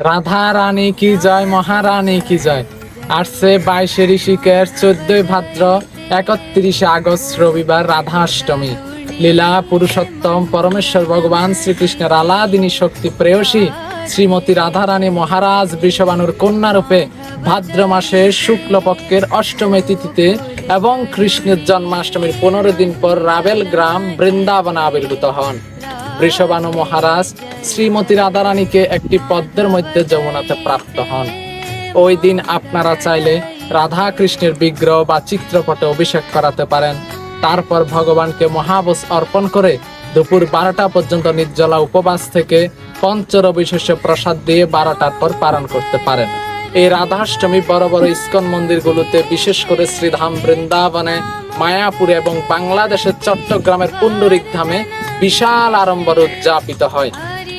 রাধা রানী কি জয়, মহারানী কি জয়? আসছে বাইশে ঋষিকের চোদ্দই ভাদ্র, একত্রিশে আগস্ট, রবিবার রাধাষ্টমী। লীলা, পুরুষোত্তম, পরমেশ্বর ভগবান শ্রীকৃষ্ণের আলাদিনী শক্তি প্রেয়সী শ্রীমতী রাধারানী মহারাজ বৃষবানুর কন্যা রূপে ভাদ্র মাসের শুক্লপক্ষের অষ্টমী তিথিতে এবং কৃষ্ণের জন্মাষ্টমীর পনেরো দিন পর রাবেল গ্রাম বৃন্দাবনে আবির্ভূত হন। বৃষবানু মহারাজ শ্রীমতী রাধারানীকে একটি পদ্মের মধ্যে যমুনাতে প্রাপ্ত হন। ওই দিন আপনারা চাইলে রাধা কৃষ্ণের বিগ্রহ বা চিত্রপটে অভিষেক করাতে পারেন। তারপর ভগবানকে মহাবস অর্পণ করে দুপুর বারোটা পর্যন্ত নির্জলা উপবাস থেকে পঞ্চরবিশেষ প্রসাদ দিয়ে বারোটার পর পালন করতে পারেন। এই রাধাষ্টমী বড় বড় ইস্কন মন্দিরগুলোতে বিশেষ করে শ্রীধাম বৃন্দাবনে, মায়াপুরে এবং বাংলাদেশের চট্টগ্রামের পুণ্ডরিক ধামে বিশাল আড়ম্বর উদযাপিত হয়।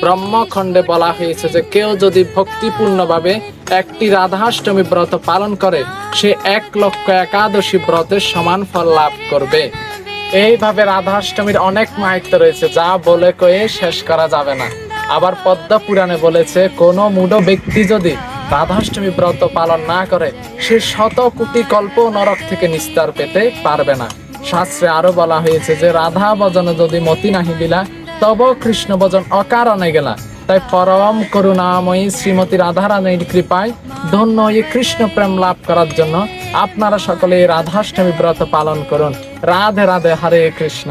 ব্রহ্মখণ্ডে বলা হয়েছে যে কেউ যদি ভক্তিপূর্ণভাবে একটি রাধাষ্টমী ব্রত পালন করে, সে এক লক্ষ একাদশী ব্রতের সমান ফল লাভ করবে। এইভাবে রাধাষ্টমীর অনেক মাহিত্য রয়েছে, যা বলে কয়ে শেষ করা যাবে না। আবার পদ্মা পুরাণে বলেছে, কোনো মূঢ় ব্যক্তি যদি রাধাষ্টমী ব্রত পালন না করে সে শত কোটি কল্প নরক থেকে নিস্তার পেতে পারবে না। শাস্ত্রে আরও বলা হয়েছে যে, রাধা ভজনে যদি মতি নাহি দিলা তব কৃষ্ণ ভজন অকারণে গেলা। তাই পরম করুণাময়ী শ্রীমতী রাধারানীর কৃপায় ধন্য এই কৃষ্ণ প্রেম লাভ করার জন্য আপনারা সকলে রাধাষ্টমী ব্রত পালন করুন। রাধে রাধে হরে কৃষ্ণ।